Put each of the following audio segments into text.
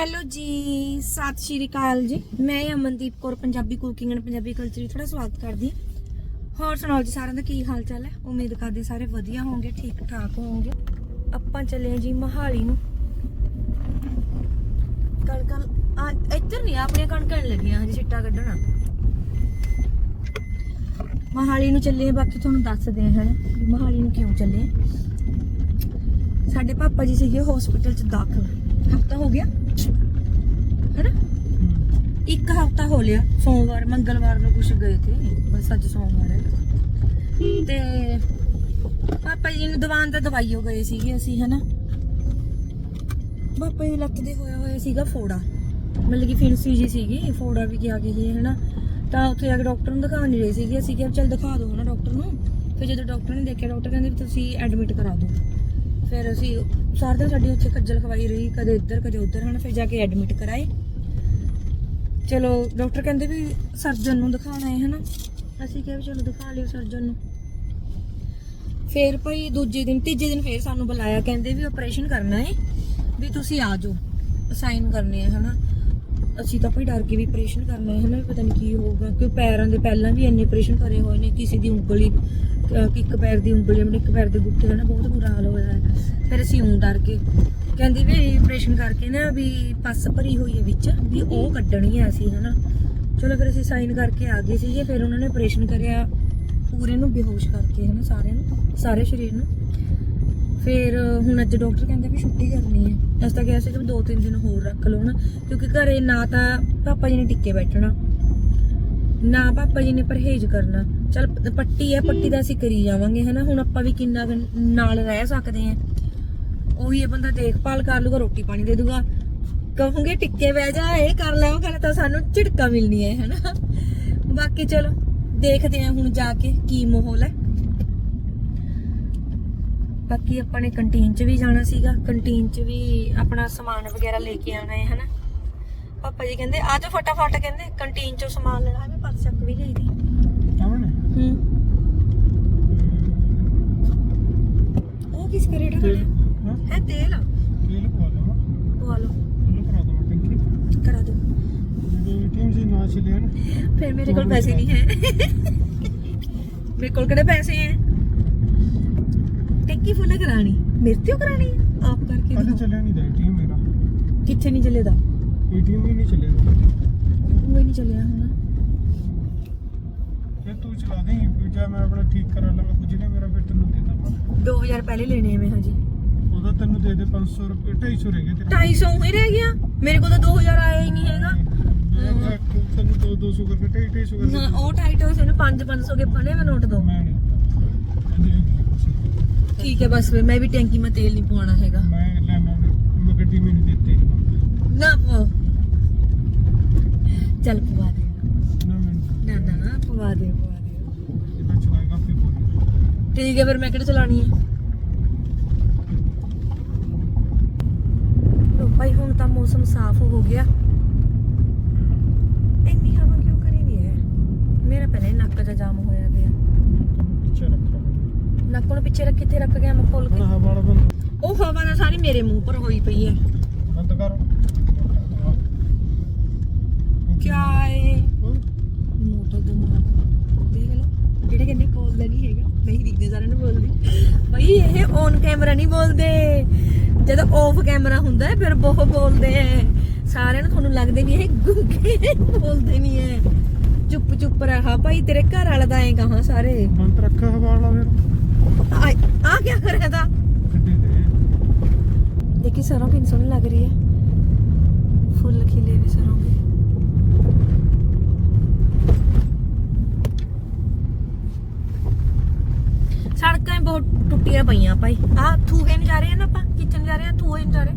Hello ਜੀ, ਸਤਿ ਸ਼੍ਰੀ ਅਕਾਲ ਜੀ। ਮੈਂ Amandeep Kaur, Punjabi cooking and Punjabi culture ਵਿੱਚ ਤੁਹਾਡਾ ਸਵਾਗਤ ਕਰਦੀ ਹਾਂ। ਹੋਰ ਸੁਣਾਓ ਜੀ ਸਾਰਿਆਂ ਦਾ ਕੀ ਹਾਲ ਚਾਲ ਹੈ? ਉਮੀਦ ਕਰਦੇ ਸਾਰੇ ਵਧੀਆ ਹੋਵੋਗੇ ਠੀਕ ਠਾਕ ਹੋਵੋਗੇ ਆਪਾਂ ਚੱਲੇ ਜੀ ਮਹਾਲੀ ਨੂੰ। ਕਣਕਾਂ, ਆ, ਇੱਧਰ ਨਹੀਂ, ਆਪਣੀਆਂ ਕਣਕਾਂ ਨੀ ਲੱਗੀਆਂ, ਹਜੇ ਛਿੱਟਾ ਕੱਢਣਾ। ਮਹਾਲੀ ਨੂੰ ਚੱਲੇ ਬਾਕੀ ਤੁਹਾਨੂੰ ਦੱਸਦੇ ਹਾਂ, ਹਨਾ, ਵੀ ਮਹਾਲੀ ਨੂੰ ਕਿਉਂ ਚੱਲੇ ਸਾਡੇ ਪਾਪਾ ਜੀ ਸੀਗੇ ਹਸਪੀਟਲ 'ਚ ਦਾਖਲ। ਹਫਤਾ ਹੋ ਗਿਆ। ਇੱਕ ਹਫਤਾ ਹੋ ਲਿਆ, ਸੋਮਵਾਰ, ਮੰਗਲਵਾਰ ਨੂੰ ਕੁਛ ਗਏ ਤੇ ਬਸ ਅੱਜ ਸੋਮਵਾਰ ਹੈ। ਤੇ ਪਾਪਾ ਜੀ ਨੂੰ ਦਵਾਨ ਤੇ ਦਵਾਈ ਹੋ ਗਏ ਸੀਗੇ ਅਸੀਂ, ਹਨਾ? ਪਾਪਾ ਜੀ ਦੀ ਲੱਤ ਦੇ ਹੋਇਆ ਹੋਇਆ ਸੀਗਾ ਫੋੜਾ। ਮਤਲਬ ਕਿ ਫਿੰਸੀ ਜੀ ਸੀਗੀ, ਫੋੜਾ ਵੀ ਗਿਆ ਕਿ ਜੀ ਹਨਾ? ਤਾਂ ਉੱਥੇ ਜਾ ਕੇ ਡਾਕਟਰ ਨੂੰ ਦਿਖਾ ਨਹੀਂ ਰਹੇ ਸੀਗੇ। ਅਸੀਂ ਕਿਹਾ ਚੱਲ ਦਿਖਾ ਦਿਓ ਹਨਾ ਡਾਕਟਰ ਨੂੰ। ਫਿਰ ਜਦੋਂ ਡਾਕਟਰ ਨੇ ਦੇਖਿਆ, ਡਾਕਟਰ ਕਹਿੰਦੇ ਵੀ ਤੁਸੀਂ ਐਡਮਿਟ ਕਰਾ ਦਿਓ। ਫਿਰ ਅਸੀਂ, ਸਾਰਾ ਦਿਨ ਸਾਡੀ ਉੱਥੇ ਖੱਜਲ ਖਵਾਈ ਰਹੀ, ਕਦੇ ਇੱਧਰ, ਕਦੇ ਉੱਧਰ, ਹਨਾ? ਫਿਰ ਜਾ ਕੇ ਐਡਮਿਟ ਕਰਾਏ। ਚਲੋ, ਡਾਕਟਰ ਕਹਿੰਦੇ ਵੀ ਸਰਜਨ ਨੂੰ ਦਿਖਾਣਾ ਹੈ, ਹਨਾ? ਅਸੀਂ ਕਿਹਾ ਵੀ ਚਲੋ, ਦਿਖਾ ਲਿਓ ਸਰਜਨ ਨੂੰ। ਫਿਰ ਭਾਈ ਦੂਜੇ ਦਿਨ, ਤੀਜੇ ਦਿਨ ਫਿਰ ਸਾਨੂੰ ਬੁਲਾਇਆ, ਕਹਿੰਦੇ ਵੀ ਆਪਰੇਸ਼ਨ ਕਰਨਾ ਹੈ, ਵੀ ਤੁਸੀਂ ਆ ਜਾਓ ਸਾਈਨ ਕਰਨੇ ਆ, ਹਨਾ? ਅਸੀਂ ਤਾਂ ਭਾਈ ਡਰ ਕੇ ਵੀ ਆਪਰੇਸ਼ਨ ਕਰਨਾ ਹੈ, ਹਨਾ? ਵੀ ਪਤਾ ਨਹੀਂ ਕੀ ਹੋਊਗਾ ਕਿ ਪੈਰਾਂ ਦੇ ਪਹਿਲਾਂ ਵੀ ਇੰਨੇ ਆਪਰੇਸ਼ਨ ਕਰੇ ਹੋਏ ਨੇ, ਕਿਸੇ ਦੀ ਉਂਗਲੀ ਇੱਕ ਪੈਰ ਦੀ ਉਂਗਲੀ, ਆਪਣੇ ਇੱਕ ਪੈਰ ਦੇ ਗੁੱਟੇ ਹਨਾ? ਬਹੁਤ ਬੁਰਾ ਹਾਲ ਹੋਇਆ ਹੈ। ਫਿਰ ਅਸੀਂ ਉਂ ਡਰ ਕੇ ਕਹਿੰਦੀ ਵੀ ਆਪਰੇਸ਼ਨ ਕਰਕੇ ਨਾ ਵੀ ਪੱਸ ਭਰੀ ਹੋਈ ਹੈ ਵਿੱਚ ਵੀ ਉਹ ਕੱਢਣੀ ਹੈ ਅਸੀਂ ਹਨਾ। ਚਲੋ ਫਿਰ ਅਸੀਂ ਸਾਈਨ ਕਰਕੇ ਆ ਗਏ ਸੀਗੇ ਫਿਰ ਉਹਨਾਂ ਨੇ ਆਪਰੇਸ਼ਨ ਕਰਿਆ ਪੂਰੇ ਨੂੰ ਬੇਹੋਸ਼ ਕਰਕੇ ਹਨਾ ਸਾਰਿਆਂ ਨੂੰ ਸਾਰੇ ਸਰੀਰ ਨੂੰ। ਫਿਰ ਹੁਣ ਅੱਜ ਡਾਕਟਰ ਕਹਿੰਦਾ ਵੀ ਛੁੱਟੀ ਕਰਨੀ ਹੈ। ਅਸੀਂ ਤਾਂ ਕਿਹਾ ਸੀ ਕਿ ਦੋ ਤਿੰਨ ਦਿਨ ਹੋਰ ਰੱਖ ਲਓ ਨਾ ਕਿਉਂਕਿ ਘਰੇ ਨਾ ਤਾਂ ਪਾਪਾ ਜੀ ਨੇ ਟਿੱਕੇ ਬੈਠਣਾ ਨਾ ਪਾਪਾ ਜੀ ਨੇ ਪਰਹੇਜ਼ ਕਰਨਾ। ਚਲ ਪੱਟੀ ਹੈ ਪੱਟੀ ਦਾ ਅਸੀਂ ਕਰੀ ਜਾਵਾਂਗੇ ਹਨਾ। ਹੁਣ ਆਪਾਂ ਵੀ ਕਿੰਨਾ ਨਾਲ ਰਹਿ ਸਕਦੇ ਆ ਉਹੀ ਇਹ ਬੰਦਾ ਦੇਖਭਾਲ ਕਰ ਲੂਗਾ, ਰੋਟੀ ਪਾਣੀ ਦੇ ਦੂਗਾ। ਕਹੋਗੇ, ਟਿੱਕੇ ਬਹਿ ਜਾ, ਇਹ ਕਰ ਲੈ, ਉਹ ਕਰ ਤਾਂ ਸਾਨੂੰ ਝਿੜਕਾ ਮਿਲਣੀ ਹੈ ਹਨਾ। ਬਾਕੀ ਚਲੋ, ਦੇਖਦੇ ਆ ਹੁਣ ਜਾ ਕੇ ਕੀ ਮਾਹੌਲ ਹੈ ਬਾਕੀ ਆਪਾਂ ਨੇ ਕੰਟੀਨ 'ਚ ਵੀ ਜਾਣਾ ਸੀਗਾ। ਕੰਟੀਨ 'ਚ ਵੀ ਆਪਣਾ ਸਮਾਨ ਵਗੈਰਾ ਲੈ ਕੇ ਆਉਣਾ ਹੈ ਹਨਾ। ਪਾਪਾ ਜੀ ਕਹਿੰਦੇ, ਆ ਫਟਾਫਟ, ਕਹਿੰਦੇ, ਕੰਟੀਨ 'ਚੋਂ ਸਮਾਨ ਲੈਣਾ ਹੈ, ਮੈਂ ਪਰਸ ਚੱਕ ਵੀ ਲਈ ਦੀ ਹੂੰ ਉਹ ਕਿਸ ਕਰੇੜਾ ਖੜਿਆ ਹੈ ਤੇਲ ਪਵਾ ਲਓ ਕਰਾ ਦੋ ਫਿਰ ਮੇਰੇ ਕੋਲ ਪੈਸੇ ਨਹੀਂ ਹੈ। ਮੇਰੇ ਕੋਲ ਕਿਹੜੇ ਪੈਸੇ ਹੈ? ਟੈਂਕੀ ਫੁੱਲ ਕਰਾਣੀ ਮੇਰੇ ਤੇ ਓ ਕਰਾਣੀ ਹੈ? ਆਪ ਕਰਕੇ ਦਿਖਾਓ। ਕਿੱਥੇ ਨਹੀਂ ਚੱਲੇਦਾ? ਕੋਈ ਨਹੀਂ ਚੱਲਿਆ। ਹੁਣ। ਤੂੰ ਚਲਾ ਦੇ ਜਾਂ ਮੈਂ ਆਪਣਾ ਠੀਕ ਕਰਾ ਲਵਾਂ। ਕੁਝ ਨੇ ਮੇਰਾ ਫਿਰ ਤੈਨੂੰ ਦੇ ਦਾਂ 2000 ਪਹਿਲੇ ਲੈਣੇ ਹਜੇ। ਉਹਦਾ ਤੈਨੂੰ ਦੇ ਦੇ 500 ਰੁਪਏ 250 ਰਹਿ ਗਏ ਤੇਰਾ। 250 ਹੀ ਰਹਿ ਗਿਆ। ਮੇਰੇ ਕੋਲ ਤਾਂ 2000 ਆਇਆ ਹੀ ਨਹੀਂ ਹੈਗਾ। ਤੈਨੂੰ 2 200 ਕਰਕੇ 250 ਨਾ हाँ, ਕਰਕੇ ਉਹ ਟਾਈਟ ਹੋ ਸੀ 5 500 ਕੇ ਬਣੇ ਮੈਂ ਨੋਟ ਦੋ। ਮੈਂ ਨਹੀਂ ਠੀਕ ਹੈ ਬਸ ਫਿਰ ਮੈਂ ਵੀ ਟੈਂਕੀ ਮੈਂ ਤੇਲ ਨਹੀਂ ਪਵਾਉਣਾ ਹੈਗਾ। ਮੈਂ ਲੈਣਾ ਮੈਂ ਗੱਡੀ ਮੈਨੂੰ ਦਿੱਤੇ ਨਾ ਪਵਾ। ਚੱਲ ਪਵਾ ਦੇ। ਨਾ ਮੈਂ ਨਾ ਨਾ ਪਵਾ ਦੇ ਪਵਾ ਦੇ। ਇਹਦਾ ਚਲਾਏਗਾ ਫਿਰ ਕੋਈ ਠੀਕ ਹੈ ਫਿਰ ਮੈਂ ਕਿਹੜੇ ਚਲਾਣੀ ਹੈ? ਲੋ ਭਾਈ ਹੁਣ ਤਾਂ ਮੌਸਮ ਸਾਫ਼ ਹੋ ਗਿਆ। ਇੰਨੀ ਹਵਾ ਕਿਉਂ ਕਰੀ ਵੀ ਹੈ? ਮੇਰਾ ਪਹਿਲਾਂ ਹੀ ਨੱਕ ਦਾ ਜਾਮ ਹੋਇਆ ਪਿਆ। ਪਿੱਛੇ ਰੱਖਾ ਨੱਕ ਨੂੰ ਪਿੱਛੇ ਰੱਖ ਕਿੱਥੇ ਰੱਖ ਗਿਆ ਮੈਂ ਖੋਲ ਹੁਣ ਕੇ ਹਵਾ ਵਾਲਾ ਬੰਦ। ਉਹ ਹਵਾ ਦਾ ਸਾਰੀ ਮੇਰੇ ਮੂੰਹ ਪਰ ਹੋਈ ਪਈ ਹੈ। ਬੰਦ ਕਰ। ਕਿਆ ਏ? ਮੋਟਾ ਦਿਮਾਗ। ਦੇਖ ਲਓ। ਜਿਹੜੇ ਕਹਿੰਦੇ ਬੋਲਦਾ ਨਹੀਂ ਹੈਗਾ ਨਹੀਂ ਦਿਖਦੇ ਸਾਰਿਆਂ ਨੂੰ ਬੋਲਦੀ। ਬਈ ਇਹ ਔਨ ਕੈਮਰਾ ਨਹੀਂ ਬੋਲਦੇ। ਜਦੋਂ ਆਫ ਕੈਮਰਾ ਹੁੰਦਾ ਹੈ, ਫਿਰ ਬਹੁਤ ਬੋਲਦੇ ਐ ਸਾਰਿਆਂ ਨੂੰ ਤੁਹਾਨੂੰ ਲੱਗਦੇ ਨਹੀਂ ਇਹ ਗੁੰਗੇ ਬੋਲਦੇ ਨਹੀਂ ਐ। ਚੁੱਪ ਚੁੱਪ ਰਹਾ। ਭਾਈ ਤੇਰੇ ਘਰ ਵਾਲਾ ਦਾ ਐ ਕਹਾਂ ਸਾਰੇ। ਬੰਦ ਰੱਖਾ ਹਵਾ ਵਾਲਾ ਫਿਰ ਆ ਆ ਕੀ ਕਰ ਰਿਹਾ ਤਾ? ਗੱਡੀ ਦੇ ਦੇਖੀ ਸਰੋਂ ਕਿੰਨੀ ਸੋਹਣੀ ਲੱਗ ਰਹੀ ਹੈ ਫੁੱਲ ਖਿਲੇ ਵੀ ਸਰੋਂ ਦੇ। ਸੜਕਾਂ ਬਹੁਤ ਟੁੱਟੀਆਂ ਪਈਆਂ ਭਾਈ। ਆ ਥੂਹੇ ਨੂੰ ਜਾ ਰਹੇ ਆ ਨਾ ਆਪਾਂ ਕਿਚਨ ਜਾ ਰਹੇ ਆ ਥੂਹੇ ਨੂੰ ਜਾ ਰਹੇ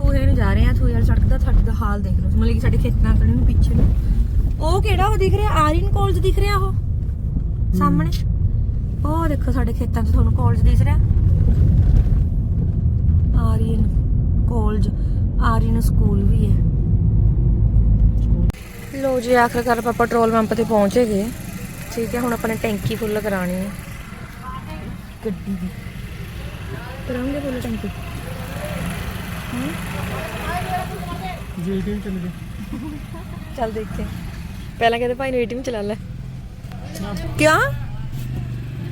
ਥੂਹੇ ਨੂੰ ਜਾ ਰਹੇ ਆ ਥੂਹੇ ਵਾਲੀ ਸੜਕ ਦਾ ਸਾਡੇ ਦਾ ਹਾਲ ਦੇਖ ਲਓ। ਮਤਲਬ ਕਿ ਸਾਡੇ ਖੇਤਾਂ ਕਣੀ ਨੂੰ ਪਿੱਛੇ ਨੂੰ। ਉਹ ਕਿਹੜਾ ਉਹ ਦਿਖ ਰਿਹਾ? ਆਰੀਨ ਕਾਲਜ ਦਿਖ ਰਿਹਾ ਉਹ? ਸਾਹਮਣੇ। ਉਹ ਦੇਖੋ ਸਾਡੇ ਖੇਤਾਂ 'ਚ ਤੁਹਾਨੂੰ ਕਾਲਜ ਦਿਖ ਰਿਹਾ। ਆਰੀਅਨ ਕਾਲਜ ਆਰੀਅਨ ਸਕੂਲ ਵੀ ਹੈ। ਲੋ ਜੀ, ਆਖਰਕਾਰ ਆਪਾਂ ਪੈਟਰੋਲ ਪੰਪ ਤੇ ਪਹੁੰਚੇ ਗਏ। ਠੀਕ ਹੈ, ਹੁਣ ਆਪਾਂ ਨੇ ਟੈਂਕੀ ਫੁੱਲ ਕਰਾਣੀ ਹੈ। ਗੱਡੀ ਦੀ। ਕਰਾਉਂਗੇ ਫੁੱਲ ਟੈਂਕੀ? ਜੀ ਏਟੀਐਮ ਚੱਲ ਗਏ ਚੱਲ ਦੇਖੇ। ਪਹਿਲਾਂ ਕਹਿੰਦੇ ਭਾਈ ਨੂੰ ਏਟੀਐਮ ਚਲਾ ਲੈ। ਕਿਆ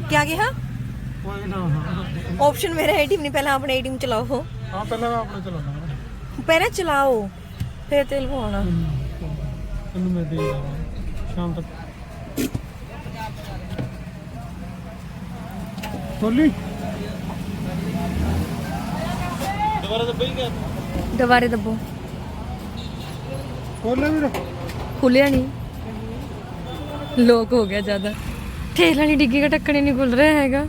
ਕਿਆ ਕਿਹਾ? ਕੋਈ ਨਾ ਆਪਸ਼ਨ ਮੇਰਾ ਏਟੀਐਮ ਨਹੀਂ ਪਹਿਲਾਂ ਆਪਣੇ ਏਟੀਐਮ ਚਲਾਓ ਹਾਂ ਪਹਿਲਾਂ ਮੈਂ ਆਪਣਾ ਚਲਾਉਣਾ ਪਹਿਲਾਂ ਚਲਾਓ ਫਿਰ ਤੇਲ ਪਵਾਉਣਾ। ਤੈਨੂੰ ਮੈਂ ਦੇ ਦਾਂਗਾ ਸ਼ਾਮ ਤੱਕ। ਤੋਲੀ ਦੁਬਾਰਾ ਦੱਬੋ ਖੋਲ ਲੈ ਵੀਰ ਖੁੱਲਿਆ ਨਹੀਂ ਲੋਕ ਹੋ ਗਿਆ ਜ਼ਿਆਦਾ। ਠੇਲਾ ਨਹੀਂ ਡਿੱਗੀ ਦਾ ਟੱਕਣੇ ਨਹੀਂ ਖੁੱਲ ਰਿਹਾ ਹੈਗਾ।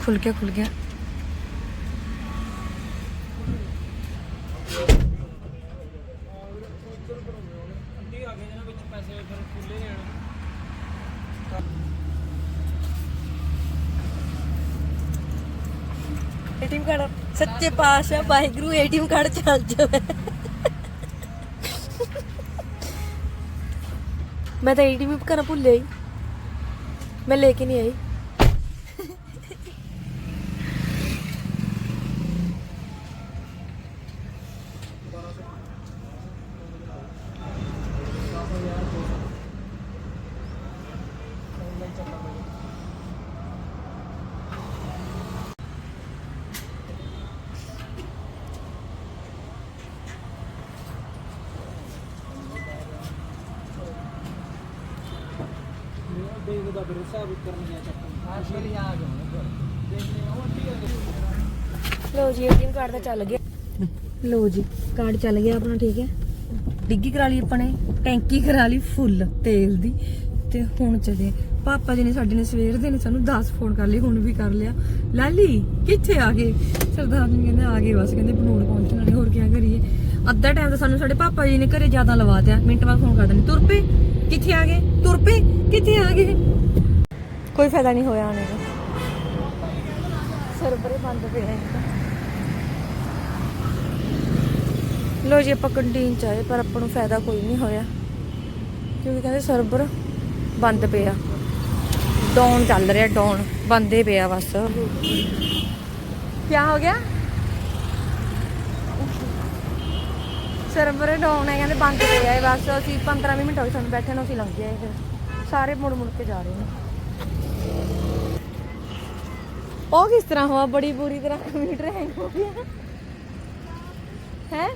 ਖੁੱਲ ਗਿਆ ਖੁੱਲ ਗਿਆ ਏਟੀਐਮ ਕਾਰਡ ਸੱਚੇ ਪਾਤਸ਼ਾਹ ਵਾਹਿਗੁਰੂ ਏਟੀਐਮ ਕਾਰਡ ਚੱਲ ਜਾਵੇ। ਮੈਂ ਤਾਂ ਏਟੀਐਮ ਵੀ ਘਰ ਭੁੱਲਿਆ ਹੀ। ਮੈਂ ਲੈ ਕੇ ਨਹੀਂ ਆਈ ਦੇਖਦਾ ਫਿਰ ਹਿਸਾਬ ਕਰਨ ਗਿਆ ਚੱਕ ਲੋ ਜੀ ਏਟੀਐਮ ਕਾਰਡ ਤਾਂ ਚੱਲ ਗਿਆ। ਲੋ ਜੀ, ਕਾਰਡ ਚੱਲ ਗਿਆ ਆਪਣਾ, ਠੀਕ ਹੈ। ਡਿੱਗੀ ਕਰਾ ਲਈ ਆਪਾਂ ਨੇ ਟੈਂਕੀ ਕਰਾ ਲਈ ਫੁੱਲ ਤੇਲ ਦੀ। ਤੇ ਹੁਣ ਚਲੇ ਪਾਪਾ ਜੀ ਨੇ ਸਾਡੇ ਨੇ ਸਵੇਰ ਦੇ ਨੇ ਸਾਨੂੰ 10 ਫੋਨ ਕਰ ਲਈ ਹੁਣ ਵੀ ਕਰ ਲਿਆ। ਲਾਲੀ, ਕਿੱਥੇ ਆ ਗਏ? ਸਰਦਾਰ ਜੀ ਕਹਿੰਦੇ ਆ ਗਏ ਬਸ, ਕਹਿੰਦੇ ਬਨੂੜ ਪਹੁੰਚਣ ਵਾਲੇ ਹੋਰ ਕੀ ਕਰੀਏ। ਅੱਧਾ ਟਾਈਮ ਤਾਂ ਸਾਨੂੰ ਸਾਡੇ ਪਾਪਾ ਜੀ ਨੇ ਘਰੇ ਜ਼ਿਆਦਾ ਲਵਾ ਦਿਆ ਮਿੰਟ ਬਾਅਦ ਫੋਨ ਕਰ ਦਿੰਦੇ, ਤੁਰ ਪਏ ਕਿੱਥੇ ਆ ਗਏ? ਤੁਰ ਪਏ ਕਿੱਥੇ ਆ ਗਏ? ਕੋਈ ਫਾਇਦਾ ਨਹੀਂ ਹੋਇਆ ਆਣੇ ਦਾ। ਸਰਵਰ ਬੰਦ ਪਿਆ ਹੈ ਲੋ ਜੀ, ਆਪਾਂ ਕੰਟੀਨ ਚ ਆਏ, ਪਰ ਆਪਾਂ ਨੂੰ ਫਾਇਦਾ ਕੋਈ ਨਹੀਂ ਹੋਇਆ। ਕਿਉਂਕਿ ਕਹਿੰਦੇ ਸਰਵਰ ਬੰਦ ਪਿਆ। ਡਾਊਨ ਚੱਲ ਰਿਹਾ, ਡਾਊਨ ਬੰਦੇ ਪਿਆ ਬਸ। ਕੀ ਹੋ ਗਿਆ? ਸਰਵਰ ਡਾਊਨ ਹੈ, ਕਹਿੰਦੇ ਬੰਦ ਪਿਆ ਹੈ ਬਸ। ਅਸੀਂ 15 ਵੀਹ ਮਿੰਟ ਹੋ ਸਾਨੂੰ ਬੈਠੇ ਨੂੰ, ਅਸੀਂ ਲੰਘ ਗਏ ਫਿਰ। ਸਾਰੇ ਮੁੜ ਮੁੜ ਕੇ ਜਾ ਰਹੇ ਨੇ। ਉਹ ਕਿਸ ਤਰ੍ਹਾਂ ਹੋਆ? ਬੜੀ ਬੁਰੀ ਤਰ੍ਹਾਂ ਕੰਪਿਊਟਰ ਹੈਂਗ ਹੋ ਗਿਆ ਹੈ?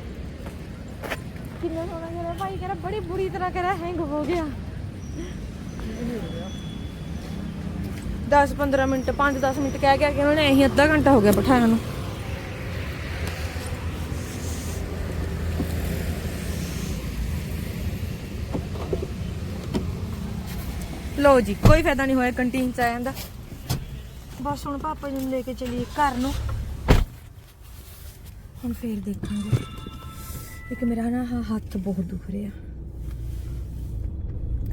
ਕਿੰਨਾ ਸੋਹਣਾ ਕਰਾ ਭਾਈ ਕਰਾ ਬੜੀ ਬੁਰੀ ਤਰ੍ਹਾਂ ਕਰਾ ਹੈਂਗ ਹੋ ਗਿਆ। 10 15 ਮਿੰਟ 5 10 ਮਿੰਟ ਕਹਿ ਕਹਿ ਕੇ ਉਹਨਾਂ ਨੇ ਇਹੀ ਅੱਧਾ ਘੰਟਾ ਹੋ ਗਿਆ ਬਿਠਾਇਆ ਨੂੰ। ਲੋ ਜੀ, ਕੋਈ ਫਾਇਦਾ ਨਹੀਂ ਹੋਇਆ ਕੰਟੀਨ ਚ ਆਇਆ ਦਾ ਬਸ ਹੁਣ ਪਾਪਾ ਜੀ ਨੂੰ ਲੈ ਕੇ ਚਲੀਏ ਘਰ ਨੂੰ। ਹੁਣ ਫੇਰ ਦੇਖਾਂਗੇ। ਇੱਕ ਮੇਰਾ ਨਾ ਆਹ ਹੱਥ ਬਹੁਤ ਦੁਖ ਰਿਹਾ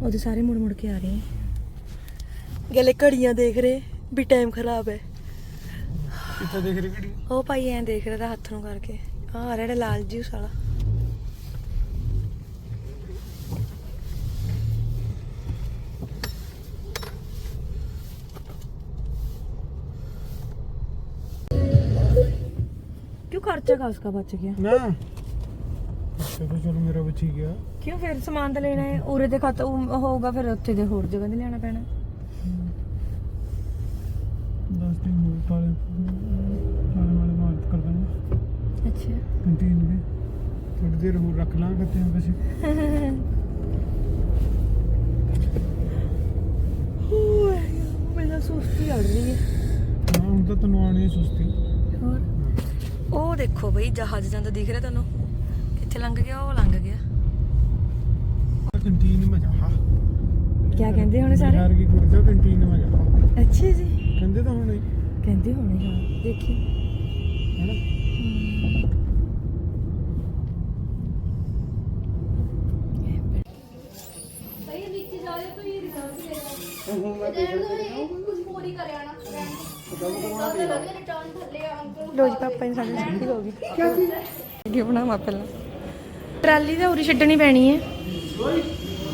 ਉਹਦੇ ਸਾਰੇ ਮੁੜ ਮੁੜ ਕੇ ਆ ਰਹੇ ਹੈ ਗਲੇ ਘੜੀਆਂ ਦੇਖ ਰਹੇ ਵੀ ਟਾਈਮ ਖਰਾਬ ਹੈ ਕਿੱਥੇ ਦੇਖ ਰਹੀ ਘੜੀ ਉਹ ਭਾਈ ਐਂ ਦੇਖ ਰਿਹਾ ਤਾਂ ਹੱਥ ਨੂੰ ਕਰਕੇ ਆਹ ਆ ਰਿਹਾ ਜਿਹੜਾ ਲਾਲ ਜੀ ਉਸ ਵਾਲਾ क्यों खर्चा का उसका बच गया ਨਾ ਚਲੋ ਚਲੋ ਮੇਰਾ ਬਚੀ ਗਿਆ ਕਿਉਂ ਫਿਰ ਸਮਾਨ ਤਾਂ ਲੈਣਾ ਹੈ? ਉਰੇ ਦੇ ਖਤ ਹੋਊਗਾ ਫਿਰ ਉੱਥੇ ਦੇ ਹੋਰ ਜਗ੍ਹਾ ਤੇ ਲੈਣਾ ਪੈਣਾ। 10 ਦਿਨ ਹੋ ਗਏ ਕਾਲੇ ਕਾਲੇ ਵਾਲੇ ਮਾਰਕ ਕਰ ਦੇਣਾ। ਅੱਛਾ। ਕੰਟੀਨ ਦੇ ਥੋੜੀ ਦੇਰ ਹੋਰ ਰੱਖ ਲਾਂਗੇ ਤੇ ਵੈਸੇ ਮੈਨੂੰ ਸੁਸਤੀ ਲੜ ਰਹੀ ਹੈ। ਹਾਂ ਹੁਣ ਤਾਂ ਤੈਨੂੰ ਆਣੀ ਹੈ ਸੁਸਤੀ। ਹੋਰ? ਉਹ ਦੇਖੋ ਬਈ ਜਹਾਜ਼ ਜਾਂਦਾ ਦਿਖ ਰਿਹਾ ਤੁਹਾਨੂੰ ਇੱਥੇ ਲੰਘ ਗਿਆ ਉਹ ਲੰਘ ਗਿਆ। ਕੰਟੀਨ ਮੈਂ ਜਾਹਾ ਕੀ ਕਹਿੰਦੇ ਹੁਣ ਸਾਰੇ? ਯਾਰ ਕੀ ਕੁੜਦਾ ਕੰਟੀਨ ਮੈਂ ਜਾਹਾ ਅੱਛਾ ਜੀ। ਕਹਿੰਦੇ ਤਾਂ ਹੁਣੇ। ਕਹਿੰਦੇ ਹੋਣੇ ਹਾਂ ਦੇਖੀ। ਹੈਨਾ? ਰੋਜ ਪਾਪਾ ਨੇ ਸਾਡੇ ਛੁੱਟੀ ਹੋ ਗਈ ਕਿਆ ਚੀਜ਼? ਬਣਾਵਾ ਪਹਿਲਾਂ। ਟਰਾਲੀ ਤਾਂ ਉਰੀ ਛੱਡਣੀ ਪੈਣੀ ਹੈ।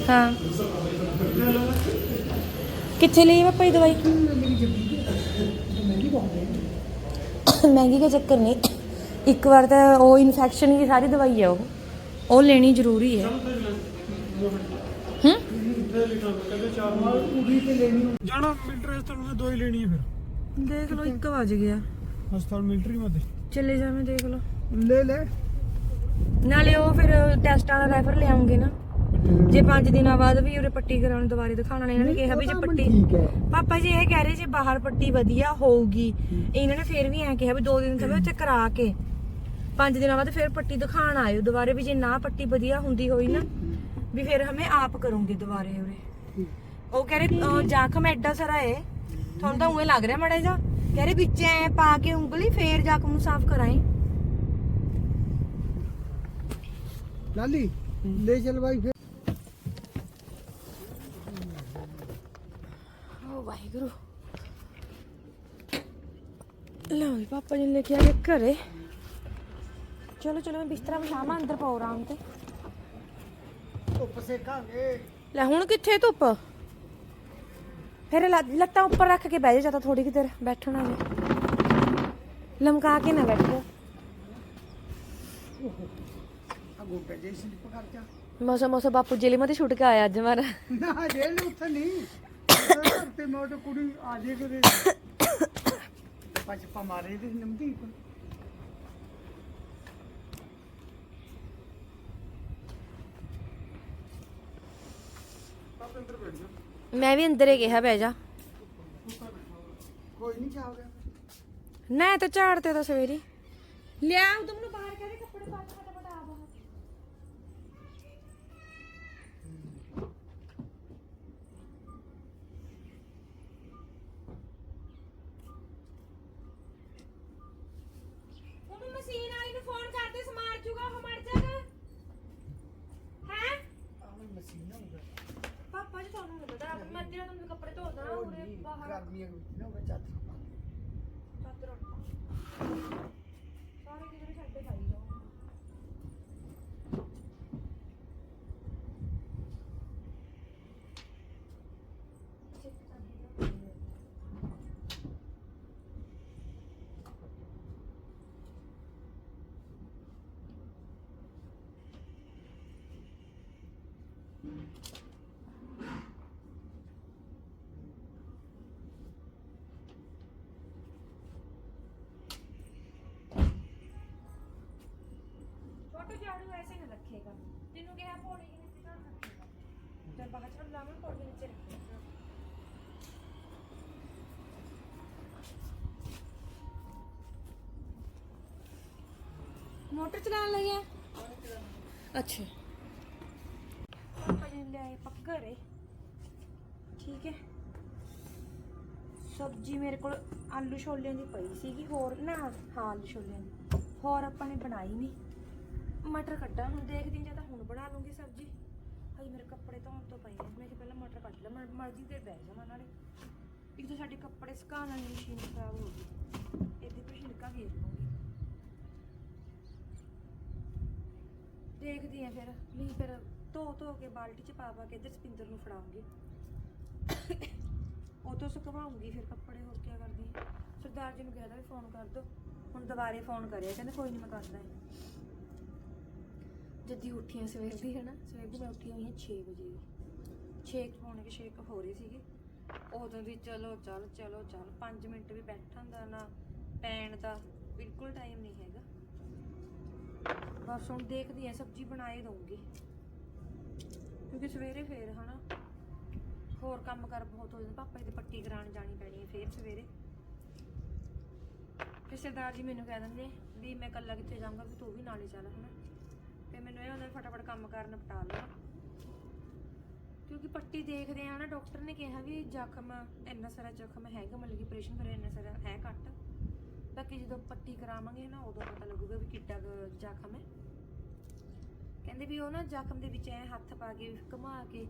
ਹਾਂ। ਕਿੱਥੇ ਲਈ ਪਾਪਾ ਇਹ ਦਵਾਈ? ਮਹਿੰਗੀ ਦਾ ਚੱਕਰ ਨਹੀਂ। ਇੱਕ ਵਾਰ ਤਾਂ ਉਹ ਇਨਫੈਕਸ਼ਨ ਦੀ ਸਾਰੀ ਦਵਾਈ ਹੈ ਉਹ। ਉਹ ਲੈਣੀ ਜ਼ਰੂਰੀ ਹੈ। ਹੂੰ? ਜਾਣਾ ਮਿਲਟਰੀ ਹਸਪਤਾਲ ਮੈਂ ਦੋ ਹੀ ਲੈਣੀ ਹੈ ਫਿਰ। ਦੇਖ ਲਓ 1 ਵਜ ਗਿਆ। ਹਸਪਤਾਲ ਮਿਲਟਰੀ ਮਤੇ ਚੱਲੇ ਜਾਵੇਂ ਦੇਖ ਲਓ। ਲੈ ਲੈ। ਨਾਲੇ ਉਹ ਫਿਰ ਟੈਸਟ ਵਾਲਾ ਰੈਫਰ ਲਿਆਉਂਗੇ ਨਾ। ਜੇ 5 ਦਿਨਾਂ ਬਾਅਦ ਵੀ ਉਰੇ ਪੱਟੀ ਕਰਾਉਣ ਦੁਬਾਰੇ ਦਿਖਾਉਣਾ ਇਹਨਾਂ ਨੇ ਕਿਹਾ ਵੀ ਜੇ ਪੱਟੀ ਪਾਪਾ ਜੀ ਇਹ ਕਹਿ ਰਹੇ ਜੇ ਬਾਹਰ ਪੱਟੀ ਵਧੀਆ ਹੋਊਗੀ। ਇਹਨਾਂ ਨੇ ਫਿਰ ਵੀ ਐਂ ਕਿਹਾ ਵੀ ਦੋ ਦਿਨ ਸਮੇਂ ਉੱਥੇ ਕਰਾ ਕੇ। ਪੰਜ ਦਿਨਾਂ ਬਾਅਦ ਫਿਰ ਪੱਟੀ ਦਿਖਾਣ ਆਇਓ ਦੁਬਾਰੇ ਵੀ ਜੇ ਨਾ ਪੱਟੀ ਵਧੀਆ ਹੁੰਦੀ ਹੋਈ ਨਾ ਵੀ ਫਿਰ ਹਮੇ ਆਪ ਕਰੂੰਗੇ ਦੁਬਾਰੇ ਉਰੇ। ਉਹ ਕਹਿ ਰਹੇ ਜ਼ਖਮ ਐਡਾ ਸਾਰਾ ਹੈ ਤੁਹਾਨੂੰ ਤਾਂ ਉਵੇਂ ਲੱਗ ਰਿਹਾ ਮੜਾ ਜਾ ਕਹਿ ਰਹੇ ਵਿੱਚ ਐ ਪਾ ਕੇ ਉਂਗਲੀ ਫੇਰ ਜ਼ਖਮ ਨੂੰ ਸਾਫ਼ ਕਰਾਏ ਲਾਲੀ ਲੈ ਚਲ ਭਾਈ ਫਿਰ ਓ ਵਾਹਿਗੁਰੂ ਲਓ ਜੀ ਪਾਪਾ ਜੀ ਨੂੰ ਲੈ ਕੇ ਆ ਗਏ ਘਰੇ ਚਲੋ ਚਲੋ ਮੈਂ ਬਿਸਤਰਾ ਵਿਛਾਵਾਂ ਅੰਦਰ ਪਾਓ ਆਰਾਮ ਤੇ ਧੁੱਪ ਸੇਕਾਂਗੇ ਲੈ ਹੁਣ ਕਿੱਥੇ ਧੁੱਪ ਫਿਰ ਲੱਤ- ਲੱਤਾਂ ਉੱਪਰ ਰੱਖ ਕੇ ਬਹਿ ਜਾ ਜਾਂ ਥੋੜੀ ਕਿ ਦੇਰ ਬੈਠਣਾ ਨੇ ਲਮਕਾ ਕੇ ਨਾ ਬੈਠੋ ਗੋਟੇ ਜੇ ਸਲਿੱਪ ਕਰ ਜਾ। ਮੌਸਾ ਮੌਸਾ ਬਾਪੂ ਜੇਲੀ ਮਤੇ ਛੁੱਟ ਕੇ ਆਇਆ ਅੱਜ ਮਾਰਾ। ਨਾ ਜੇਲ ਉੱਥੇ ਨਹੀਂ। ਘਰ ਤੇ ਮੋਟ ਕੁੜੀ ਆ ਜੇ ਕਰੇ ਪੰਜ ਪਾ ਮਾਰੇ ਤੇ ਨਮਦੀਪ ਮੈਂ ਵੀ ਅੰਦਰ ਹੀ ਕਿਹਾ ਬਹਿ ਜਾ। ਕੋਈ ਨਹੀਂ ਚਾਹ ਗਿਆ ਨਾ ਤਾਂ ਝਾੜ ਤੇ ਤਾਂ ਸਵੇਰੀ। ਲਿਆ ਉਦਮ ਨੂੰ ਬਾਹਰ ਕਰੇ ਕੱਪੜੇ ਪਾ ਕੇ ਫਟਾਫਟ ਆ ਬਾਹਰ ਉਹਨੂੰ ਮਸ਼ੀਨ ਵਾਲੀ ਨੂੰ ਫੋਨ ਕਰਦੇ ਸਮਾਰ ਜੂਗਾ ਉਹ ਮਰ ਜਾਗਾ ਹੈ ਆਵੇਂ ਮਸੀਨਾ ਹੁੰਦਾ ਪਾਪਾ ਜੀ ਤੁਹਾਨੂੰ ਨਹੀਂ ਪਤਾ ਮੈਂ ਜਿਹੜਾ ਤੁਹਾਨੂੰ ਕੱਪੜੇ ਧੋਦਾ ਉਹਦੇ ਬਾਹਰ ਗਰਮੀਆਂ ਵਿੱਚ ਨਾ ਉਹ ਚਾਦਰ ਚਾਦਰ ਸਾਰੇ ਕਿਧਰੇ ਛੱਡੇ ਖਾਈ ਜਾਓ ਛੋਟੇ ਝਾੜੂ ਐਸੇ ਨਾ ਰੱਖੇਗਾ। ਤੈਨੂੰ ਕਿਹਾ ਪੌੜੀ ਦੇ ਨੀਚੇ ਨਾ ਰੱਖੇਗਾ। ਜਦ ਬਾਹਰ ਚੜ ਲਾਵਾਂ ਪੌੜੀ ਦੇ ਨੀਚੇ ਰੱਖੇਗਾ ਮੋਟਰ ਚਲਾਉਣ ਲੱਗਿਆ ਅੱਛਾ। ਪਾਪਾ ਜੀ ਨੇ ਲਿਆਏ ਪੱਕਾ ਰੇ ਠੀਕ ਹੈ। ਸਬਜ਼ੀ ਮੇਰੇ ਕੋਲ ਆਲੂ ਛੋਲਿਆਂ ਦੀ ਪਈ ਸੀਗੀ, ਹੋਰ ਨਾ, ਹਾਂ, ਆਲੂ ਛੋਲਿਆਂ ਦੀ। ਹੋਰ ਆਪਾਂ ਨੇ ਬਣਾਈ ਨਹੀਂ ਮਟਰ ਕੱਢਾਂ, ਹੁਣ ਦੇਖਦੀ ਹਾਂ, ਜਾਂ ਤਾਂ ਹੁਣ ਬਣਾ ਲੂੰਗੀ ਸਬਜ਼ੀ। ਹਜੇ ਮੇਰੇ ਕੱਪੜੇ ਧੋਣ ਤੋਂ ਪਏ ਨੇ ਮੈਂ ਕਿ ਪਹਿਲਾਂ ਮਟਰ ਕੱਢ ਲਾਂ, ਮੈਂ ਮਰਜ਼ੀ ਤੇ ਬਹਿ ਜਾਵਾਂ ਨਾਲੇ ਇੱਕ ਤਾਂ ਸਾਡੇ ਕੱਪੜੇ ਸੁਕਾਉਣ ਵਾਲੀ ਮਸ਼ੀਨ ਖਰਾਬ ਹੋ ਗਈ, ਇਹਦੇ ਤੋਂ ਛਿਲਕਾ ਗੇਰ ਲੂੰਗੀ ਦੇਖਦੀ ਆ ਫਿਰ, ਨਹੀਂ ਫਿਰ ਧੋ ਧੋ ਕੇ ਬਾਲਟੀ ਚ ਪਾ ਪਾ ਕੇ ਇੱਧਰ ਸਪਿੰਦਰ ਨੂੰ ਫੜਾਉਂਗੀ। ਉਹ ਤੋਂ ਸੁਕਵਾਉਂਗੀ ਫਿਰ ਕੱਪੜੇ, ਹੋਰ ਕੀ ਕਰਦੀ ਸਰਦਾਰ ਜੀ ਨੂੰ ਕਹਿਦਾ ਵੀ ਫੋਨ ਕਰ ਦੋ, ਹੁਣ ਦੁਬਾਰੇ ਫੋਨ ਕਰਿਆ, ਕਹਿੰਦੇ ਕੋਈ ਨਹੀਂ ਮੈਂ ਕਰਦਾ। ਜੱਦੀ ਉੱਠੀਆਂ ਸਵੇਰ ਦੀ ਹੈ ਨਾ ਸਵੇਰ ਦੀ ਮੈਂ ਉੱਠੀ ਹੋਈ ਹਾਂ 6 ਵਜੇ। 6 ਪੌਣੇ ਕਿ 6 ਹੋ ਰਹੀ ਸੀਗੀ। ਉਦੋਂ ਦੀ ਚਲੋ, ਚੱਲ ਚਲੋ, ਚੱਲ 5 ਮਿੰਟ ਵੀ ਬੈਠਣ ਦਾ ਨਾ ਪੈਣ ਦਾ ਬਿਲਕੁਲ ਟਾਈਮ ਨਹੀਂ ਹੈਗਾ। ਬਸ ਹੁਣ ਦੇਖਦੀ ਆ ਸਬਜ਼ੀ ਬਣਾਏ ਦਊਂਗੀ। ਕਿਉਂਕਿ ਸਵੇਰੇ ਫੇਰ, ਹਨਾ? ਹੋਰ ਕੰਮ ਕਰ ਬਹੁਤ ਹੋ ਜਾਂਦਾ। ਪਾਪਾ ਜੀ ਦੀ ਪੱਟੀ ਕਰਾਉਣ ਜਾਣੀ ਪੈਣੀ ਹੈ ਫੇਰ ਸਵੇਰੇ। ਰਿਸ਼ਤੇਦਾਰ ਜੀ ਮੈਨੂੰ ਕਹਿ ਦਿੰਦੇ ਵੀ ਮੈਂ ਕੱਲਾ ਕਿੱਥੇ ਜਾਊਂਗਾ? ਵੀ ਤੂੰ ਵੀ ਨਾਲ ਹੀ ਚੱਲ, ਹਨਾ? ਤੇ ਮੈਨੂੰ ਇਹ ਹੁੰਦਾ ਵੀ ਫਟਾਫਟ ਕੰਮ ਕਰਨ ਨਿਪਟਾ ਲਵਾਂ ਕਿਉਂਕਿ ਪੱਟੀ ਦੇਖਦੇ ਆ ਨਾ, ਡਾਕਟਰ ਨੇ ਕਿਹਾ ਵੀ ਜ਼ਖਮ, ਇੰਨਾ ਸਾਰਾ ਜ਼ਖਮ ਹੈਗਾ, ਮਤਲਬ ਕਿ ਆਪਰੇਸ਼ਨ ਕਰੇ ਇੰਨਾ ਸਾਰਾ ਹੈ ਘੱਟ। ਬਾਕੀ ਜਦੋਂ ਪੱਟੀ ਕਰਾਵਾਂਗੇ ਨਾ, ਉਦੋਂ ਪਤਾ ਲੱਗੂਗਾ ਵੀ ਕਿੱਡਾ ਜ਼ਖਮ ਹੈ। ਕਹਿੰਦੇ ਵੀ ਉਹ ਨਾ ਜ਼ਖਮ ਦੇ ਵਿੱਚ ਐ ਹੱਥ ਪਾ ਕੇ, ਘੁਮਾ ਕੇ,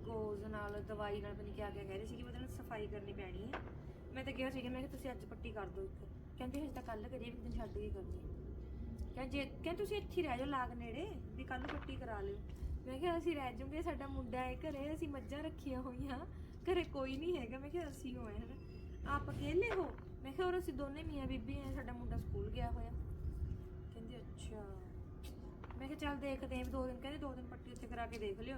ਗੋਜ਼ ਨਾਲ, ਦਵਾਈ ਨਾਲ, ਪਤਾ ਕਿਆ ਕਿਆ ਕਹਿ ਰਹੇ ਸੀ ਕਿ ਉਹਦੇ ਨਾਲ ਸਫ਼ਾਈ ਕਰਨੀ ਪੈਣੀ ਹੈ। ਮੈਂ ਤਾਂ ਕਿਹਾ ਸੀਗਾ, ਮੈਂ ਕਿ ਤੁਸੀਂ ਅੱਜ ਪੱਟੀ ਕਰ ਦਿਓ ਇੱਕ। ਕਹਿੰਦੇ ਹਜੇ ਤਾਂ ਕੱਲ ਕਰੀਏ ਇੱਕ ਦਿਨ ਛੱਡ ਕੇ ਕਰਨੀ ਹੈ। ਕਹਿੰਦੇ ਜੇ ਕਹਿੰਦੇ ਤੁਸੀਂ ਇੱਥੇ ਹੀ ਰਹਿ ਜਾਓ ਲਾਗ ਨੇੜੇ, ਵੀ ਕੱਲ ਨੂੰ ਪੱਟੀ ਕਰਾ ਲਿਓ। ਮੈਂ ਕਿਹਾ ਅਸੀਂ ਰਹਿ ਜੂਗੇ, ਸਾਡਾ ਮੁੰਡਾ ਹੈ ਘਰੇ, ਅਸੀਂ ਮੱਝਾਂ ਰੱਖੀਆਂ ਹੋਈਆਂ। ਘਰੇ ਕੋਈ ਨਹੀਂ ਹੈਗਾ, ਮੈਂ ਕਿਹਾ ਅਸੀਂ ਹੋਏ ਹਾਂ। ਆਪ ਅਕੇਲੇ ਹੋ? ਮੈਂ ਕਿਹਾ ਹੋਰ ਅਸੀਂ ਦੋਨੇ ਮੀਆਂ ਬੀਬੀ ਆ, ਸਾਡਾ ਮੁੰਡਾ ਸਕੂਲ ਗਿਆ ਹੋਇਆ। ਕਹਿੰਦੀ, ਅੱਛਾ। ਮੈਂ ਕਿਹਾ ਚੱਲ ਦੇਖਦੇ ਆਂ ਵੀ ਦੋ ਦਿਨ, ਕਹਿੰਦੇ ਦੋ ਦਿਨ ਪੱਟੀ ਉੱਥੇ ਕਰਾ ਕੇ ਦੇਖ ਲਿਓ।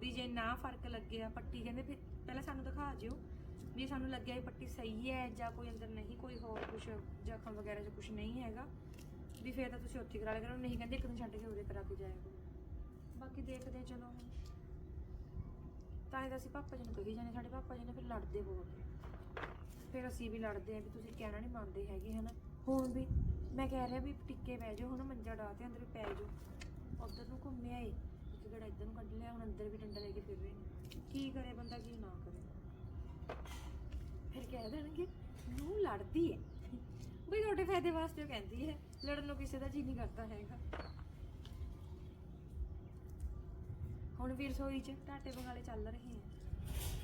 ਵੀ ਜੇ ਨਾ ਫ਼ਰਕ ਲੱਗਿਆ ਪੱਟੀ, ਕਹਿੰਦੇ ਫਿਰ ਪਹਿਲਾਂ ਸਾਨੂੰ ਦਿਖਾ ਜਿਓ। ਵੀ ਸਾਨੂੰ ਲੱਗਿਆ ਵੀ ਪੱਟੀ ਸਹੀ ਹੈ ਜਾਂ ਕੋਈ ਅੰਦਰ ਨਹੀਂ, ਕੋਈ ਹੋਰ ਕੁਝ ਜ਼ਖਮ ਵਗੈਰਾ ਜਾਂ ਕੁਝ ਨਹੀਂ ਹੈਗਾ। ਵੀ ਫਿਰ ਤਾਂ ਤੁਸੀਂ ਉੱਥੇ ਕਰਾ ਲਿਆ ਕਰੋ, ਨਹੀਂ ਕਹਿੰਦੇ ਇੱਕ ਦਿਨ ਛੱਡ ਕੇ ਉਰੇ ਕਰਾ ਕੇ ਜਾਇਆ ਕਰੋ। ਬਾਕੀ ਦੇਖਦੇ ਹਾਂ, ਚਲੋ ਹੁਣ। ਤਾਂ ਹੀ ਤਾਂ ਅਸੀਂ ਪਾਪਾ ਜੀ ਨੂੰ ਕਹੀ ਜਾਂਦੇ ਸਾਡੇ ਪਾਪਾ ਜੀ ਨੇ ਫਿਰ ਲੜਦੇ ਬਹੁਤ। ਨੇ। ਫਿਰ ਅਸੀਂ ਵੀ ਲੜਦੇ ਆ ਵੀ ਤੁਸੀਂ ਕਹਿਣਾ ਨਹੀਂ ਮੰਨਦੇ ਹੈਗੇ, ਹਨਾ? ਹੁਣ ਵੀ ਮੈਂ ਕਹਿ ਰਿਹਾ ਵੀ ਟਿੱਕੇ ਪੈ ਜਾਓ, ਹੁਣ ਮੰਜਾ ਡਾ ਤੇ ਅੰਦਰ ਪੈ ਜਾਓ। ਉੱਧਰ ਨੂੰ ਘੁੰਮਿਆ ਏ ਇੱਕ ਗੜਾ ਇੱਧਰ ਨੂੰ ਕੱਢ ਲਿਆ, ਹੁਣ ਅੰਦਰ ਵੀ ਡੰਡਾ ਲੈ ਕੇ ਫਿਰ ਰਹੇ ਨੇ। ਕੀ ਕਰੇ ਬੰਦਾ, ਕੀ ਨਾ ਕਰੇ। ਫਿਰ ਕਹਿ ਦੇਣਗੇ ਨੂੰ ਲੜਦੀ ਹੈ। ਬਈ ਤੁਹਾਡੇ ਫਾਇਦੇ ਵਾਸਤੇ ਉਹ ਕਹਿੰਦੀ ਹੈ। ਲੜਨ ਨੂੰ ਕਿਸੇ ਦਾ ਜੀ ਨਹੀਂ ਕਰਦਾ ਹੈਗਾ। ਹੁਣ ਵੀ ਰਸੋਈ 'ਚ ਟਾਟੇ ਬੰਗਾਲੇ ਚੱਲ ਰਹੇ ਆ।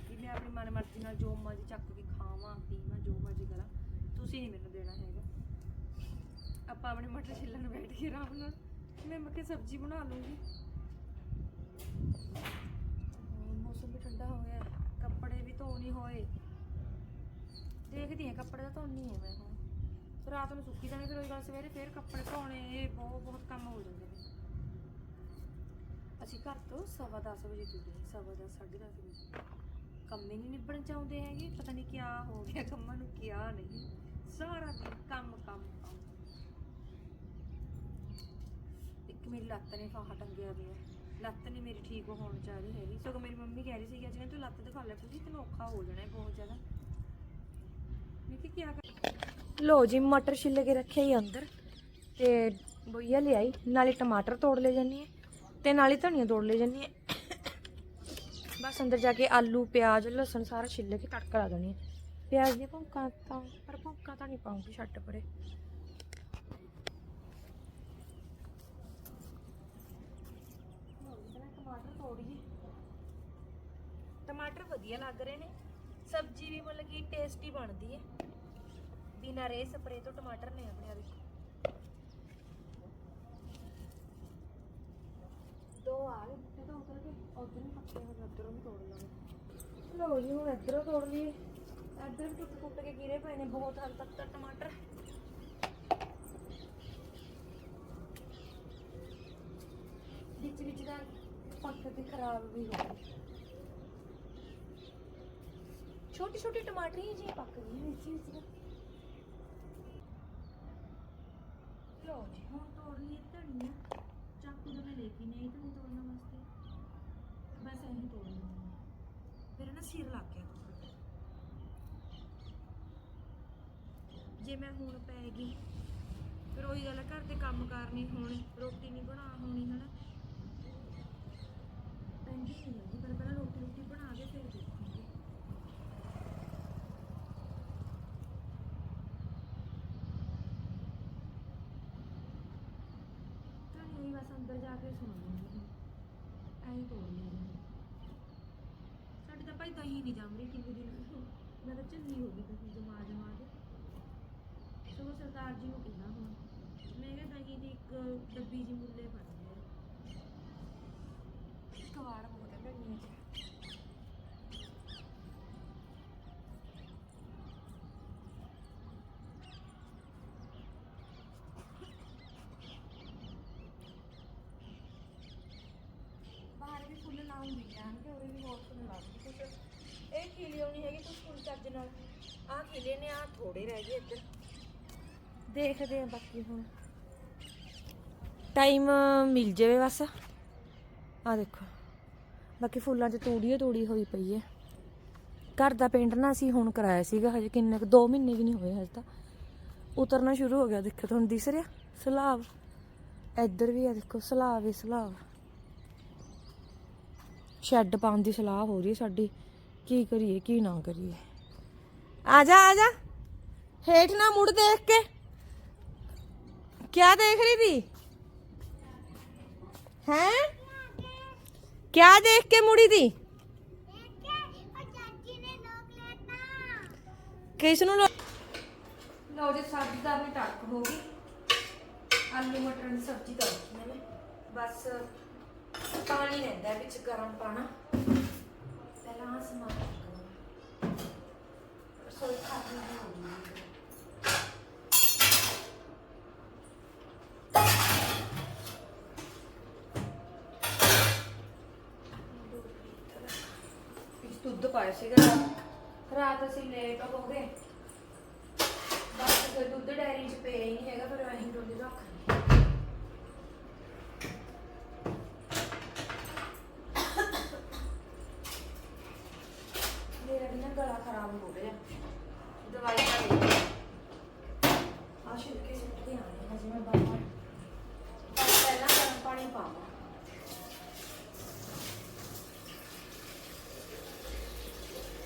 ਕਿ ਮੈਂ ਆਪਣੀ ਮਨ ਮਰਜ਼ੀ ਨਾਲ ਜੋ ਮਰਜ਼ੀ ਚੱਕ ਕੇ ਖਾਵਾਂ, ਪੀਵਾਂ, ਜੋ ਮਰਜ਼ੀ ਕਰਾਂ, ਤੁਸੀਂ ਨਹੀਂ ਮੈਨੂੰ ਦੇਣਾ ਹੈਗਾ। ਆਪਾਂ ਆਪਣੇ ਮਟਰ ਛਿੱਲਣ ਬੈਠ ਕੇ ਆਰਾਮ ਨਾਲ। ਮੈਂ ਮੱਕੇ ਸਬਜ਼ੀ ਬਣਾ ਲੂੰਗੀ। ਮੌਸਮ ਵੀ ਠੰਡਾ ਹੋ ਗਿਆ ਕੱਪੜੇ ਵੀ ਧੋ ਨਹੀਂ ਹੋਏ। ਦੇਖਦੀ ਹਾਂ, ਕੱਪੜੇ ਤਾਂ ਧੋਣੀ ਹੈ ਮੈਂ ਹੁਣ। ਫਿਰ ਰਾਤ ਨੂੰ ਸੁੱਕੀ ਜਾਣੇ ਫਿਰ ਉਹੀ ਗੱਲ ਸਵੇਰੇ ਫਿਰ ਕੱਪੜੇ ਧੋਣੇ, ਇਹ ਬਹੁਤ ਬਹੁਤ ਕੰਮ ਹੋ ਜਾਂਦੇ ਨੇ। ਅਸੀਂ ਘਰ ਤੋਂ ਸਵਾ ਦਸ ਵਜੇ ਤੁਰੇ ਸਵਾ ਦਸ, ਸਾਢੇ ਦਸ ਵਜੇ। ਕੰਮ ਹੀ ਨਹੀਂ ਨਿਬੜਨ ਚਾਹੁੰਦੇ ਹੈਗੇ, ਪਤਾ ਨਹੀਂ ਕਿਆ ਹੋ ਗਿਆ ਕੰਮਾਂ ਨੂੰ, ਕਿਆ ਨਹੀਂ। ਸਾਰਾ ਦਿਨ ਕੰਮ ਕੰਮ ਕੰਮ। ਇੱਕ ਮੇਰੀ ਲੱਤ ਨੇ ਫਾਹਾ ਟੰਗਿਆ ਪਿਆ। ਲੱਤ ਨਹੀਂ ਮੇਰੀ ਠੀਕ ਹੋਣ ਚਾਹ ਰਹੀ ਹੈਗੀ। ਸਗੋਂ ਮੇਰੀ ਮੰਮੀ ਕਹਿ ਰਹੀ ਸੀ ਕਿ ਤੂੰ ਲੱਤ ਦਿਖਾ ਲੈ, ਕਿਉਂਕਿ ਤੈਨੂੰ ਔਖਾ ਹੋ ਜਾਣਾ ਬਹੁਤ ਜ਼ਿਆਦਾ। ਮੈਂ ਕਿ ਕਿਆ ਕਰ ਲੋ ਜੀ, ਮਟਰ ਛਿੱਲ ਕੇ ਰੱਖਿਆ ਹੀ ਅੰਦਰ। ਤੇ ਬੋਈਆ ਲਿਆਈ, ਨਾਲੇ ਟਮਾਟਰ ਤੋੜ ਲੈ ਜਾਨੀ ਹੈ ਤੇ ਨਾਲੇ ਧਨੀਆ ਤੋੜ ਲੈ ਜਾਨੀ ਹੈ ਬਸ ਅੰਦਰ ਜਾ ਕੇ ਆਲੂ, ਪਿਆਜ਼, ਲਸਣ ਸਾਰਾ ਛਿੱਲ ਕੇ ਤੜਕਾ ਲਾ ਦੇਣੀ ਹੈ ਪਿਆਜ਼ ਦੀਆਂ ਭੁੰਕਾਂ ਤਾਂ, ਪਰ ਭੁੰਕਾਂ ਤਾਂ ਨਹੀਂ ਪਾਉਂਗੀ ਛੱਡ ਪਰੇ। ਟਮਾਟਰ ਵਧੀਆ ਲੱਗ ਰਹੇ ਨੇ। ਸਬਜ਼ੀ ਵੀ ਮਤਲਬ ਕਿ ਟੇਸਟੀ ਬਣਦੀ ਹੈ ਬਿਨਾਂ ਰੇ ਸਪਰੇ ਤੋਂ ਟਮਾਟਰ ਨੇ ਆਪਣੇ ਆ ਦੇਖੋ ਦੋ ਆ ਗਏ। ਬੁੱਟੇ ਤੋਂ ਉਤਰ ਕੇ ਉਧਰ ਵੀ ਪੱਕੇ ਹੋਏ ਉਧਰੋਂ ਵੀ ਤੋੜ ਲਾਂਗੇ। ਲਓ ਜੀ ਹੁਣ ਇੱਧਰੋਂ ਤੋੜ ਲਈਏ। ਇੱਧਰ ਵੀ ਟੁੱਟ ਟੁੱਟ ਕੇ ਗਿਰੇ ਪਏ ਨੇ ਬਹੁਤ ਹੱਦ ਤੱਕ ਤਾਂ ਟਮਾਟਰ। ਵਿੱਚ ਵਿੱਚ ਦਾ ਪੱਕ ਕੇ ਖਰਾਬ ਵੀ ਹੋ ਗਏ। ਛੋਟੀ ਛੋਟੀ ਟਮਾਟਰੀ ਜੀ ਪੱਕ ਗਈ ਵਿੱਚ ਵਿੱਚ ਦਾ ਲਓ ਜੀ, ਹੁਣ ਤੋੜ ਲਈਏ ਧਨੀਆ ਚਾਕੂ ਤਾਂ ਮੈਂ ਲੈ ਕੇ ਨਹੀਂ ਧਨੀਆ ਤੋੜਨ ਵਾਸਤੇ। ਬਸ ਐਂ ਤੋੜ ਲਵਾਂਗੀ ਫਿਰ ਨਾ ਸਿਰ ਲੱਗ ਗਿਆ ਜੇ ਮੈਂ ਹੁਣ ਪੈ ਗਈ, ਫਿਰ ਉਹੀ ਗੱਲ ਘਰ ਦੇ ਕੰਮ ਕਾਰ ਨਹੀਂ ਹੋਣੇ, ਰੋਟੀ ਨਹੀਂ ਬਣਾ ਹੋਣੀ, ਹਨਾ? ਪੈਂਦੀ ਨਹੀਂ ਹੈਗੀ ਪਰ ਪਹਿਲਾਂ ਰੋਟੀ ਰੋਟੀ ਬਣਾ ਕੇ ਫਿਰ ਦੇਖਾਂਗੇ ਤਾਂ ਨਹੀਂ ਬਸ ਅੰਦਰ ਜਾ ਕੇ ਸੁਣ ਲੂੰਗੀ ਐਂ ਹੀ ਤੋੜ ਲਈ ਸਾਡੀ ਤਾਂ ਭਾਈ ਦਹੀਂ ਨਹੀਂ ਜੰਮ ਰਹੀ ਕਿੰਨੇ ਦਿਨ ਤੋਂ। ਮੈਂ ਤਾਂ ਝੱਲੀ ਹੋ ਗਈ ਤੁਸੀਂ ਜਮਾ ਜਮਾ ਕੇ। ਸਗੋਂ ਸਰਦਾਰ ਜੀ ਨੂੰ ਕਿੰਨਾ ਹੁਣ, ਮੈਂ ਕਿਹਾ ਦਹੀਂ ਦੀ ਇੱਕ ਡੱਬੀ ਜੀ ਮੁੱਲੇ ਬਣ ਗਏ ਕਵਾੜ ਬਹੁਤ ਹੈ ਧਨੀਏ ਚ ਬਾਹਰ ਵੀ ਫੁੱਲ ਲਾਉਂਗੀ ਜਾਣਗੇ ਉਹਦੇ ਵੀ ਬਹੁਤ ਫੁੱਲ ਲਾਉਂਗੀ ਕੁਛ ਇਹ ਖਿਲੇ ਨਹੀਂ ਹੈਗੇ ਕੁਛ ਫੁੱਲ ਚੱਜ ਨਾਲ। ਆਹ ਖਿਲੇ ਨੇ, ਆਹ ਥੋੜੇ ਰਹਿ ਗਏ ਇੱਧਰ। ਦੇਖਦੇ ਆ ਬਾਕੀ ਹੁਣ। ਟਾਈਮ ਮਿਲ ਜਾਵੇ ਬਸ। ਆ ਦੇਖੋ। ਬਾਕੀ ਫੁੱਲਾਂ 'ਚ ਤੂੜੀ ਓ ਤੂੜੀ ਹੋਈ ਪਈ ਹੈ ਘਰ ਦਾ ਪੇਂਟ ਨਾ ਅਸੀਂ ਹੁਣ ਕਰਾਇਆ ਸੀਗਾ ਹਜੇ, ਕਿੰਨੇ ਕੁ 2 ਮਹੀਨੇ ਵੀ ਨਹੀਂ ਹੋਏ ਹਜੇ ਤਾਂ। ਉਤਰਨਾ ਸ਼ੁਰੂ ਹੋ ਗਿਆ, ਦੇਖੋ ਤੁਹਾਨੂੰ ਦਿਸ ਰਿਹਾ? ਸਲਾਬ। ਇੱਧਰ ਵੀ ਆ ਦੇਖੋ, ਸਲਾਬ ਹੀ ਸਲਾਬ। ਸ਼ੈੱਡ ਪਾਉਣ ਦੀ ਸਲਾਹ ਹੋ ਰਹੀ ਹੈ ਸਾਡੀ। ਕੀ ਕਰੀਏ ਕੀ ਨਾ ਕਰੀਏ ਆ ਜਾ ਆ ਜਾ ਹੇਠ ਨਾ ਮੁੜ ਦੇਖ ਕੇ क्या देख रही थी हैं क्या देख के मुड़ी थी ਕਿਸ ਨੂੰ ਲਓ ਜੀ ਸਬਜ਼ੀ ਦਾ ਆਪਣੀ ਟੱਕ ਹੋ ਗਈ ਆਲੂ ਮਟਰ ਦੀ ਸਬਜ਼ੀ ਤਾਂ ਰੱਖੀ ਮੈਨੇ ਬਸ ਪਾਣੀ ਰਹਿੰਦਾ ਹੈ ਵਿੱਚ ਗਰਮ ਪਾਣਾ ਪਹਿਲਾਂ ਆਹ ਸਮਾਨ ਰੱਖਣਾ ਰਸੋਈ ਖਾਲੀ ਨਹੀਂ ਹੋਣੀ ਦੁੱਧ ਪਾਇਆ ਸੀਗਾ। ਰਾਤ ਅਸੀਂ ਲੇਟ ਹੋ ਗਏ। ਬਸ ਫਿਰ ਦੁੱਧ ਡੈਰੀ 'ਚ ਪਿਆ ਹੀ ਨਹੀਂ ਹੈਗਾ, ਫਿਰ ਅਸੀਂ ਡੋਲੀ ਰੱਖ ਲਈ ਮੇਰਾ ਵੀ ਨਾ ਹੋ ਰਿਹਾ ਦਵਾਈ ਖਾ ਲਈ ਆ ਛਿਲਕੇ ਸੁੱਟਦੇ ਆਣੇ ਹਜੇ ਮੈਂ ਬਾਹਰ ਪਹਿਲਾਂ ਗਰਮ ਪਾਣੀ ਪਾਵਾਂ।